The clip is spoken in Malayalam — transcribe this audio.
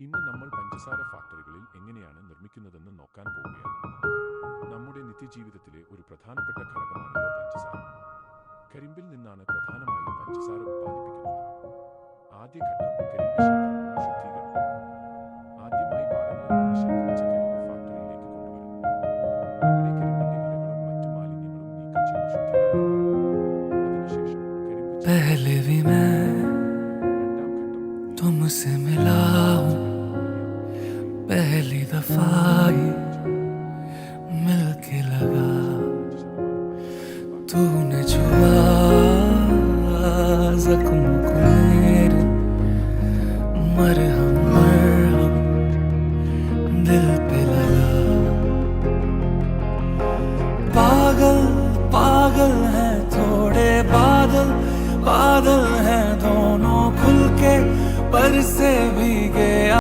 ഇന്ന് നമ്മൾ പഞ്ചസാര ഫാക്ടറികളിൽ എങ്ങനെയാണ് നിർമ്മിക്കുന്നതെന്ന് നോക്കാൻ പോവുകയാണ് നമ്മുടെ നിത്യജീവിതത്തിലെ ഒരു പ്രധാനപ്പെട്ട ഘടകമാണല്ലോ പഞ്ചസാര കരിമ്പിൽ നിന്നാണ് പ്രധാനമായും പഞ്ചസാര ഉത്പാദിപ്പിക്കുന്നത് ആദ്യഘട്ടം കരിമ്പ് ശേഖരണവും ശുദ്ധീകരണവും ആദ്യമായി പാടങ്ങളിൽ നിന്ന് ശേഖരിച്ച കരിമ്പ് ഫാക്ടറിയിലേക്ക് കൊണ്ടുവരുന്നു ഇവിടെ കരിമ്പിന്റെ ഇലകളും മറ്റു മാലിന്യങ്ങളും നീക്കം ചെയ്ത് ശുദ്ധീകരിക്കുന്നു അതിനുശേഷം കരിമ്പ് पहले भी मैं രണ്ടാം ഘട്ടം तुमसे मिला हूँ पहली दफ़ा ही लगा। तूने छुआ जख्म को मेरे मरहम मरहम दिल पे लगा। पागल पागल है थोड़े बादल बादल हैं दोनों खुल के, पर से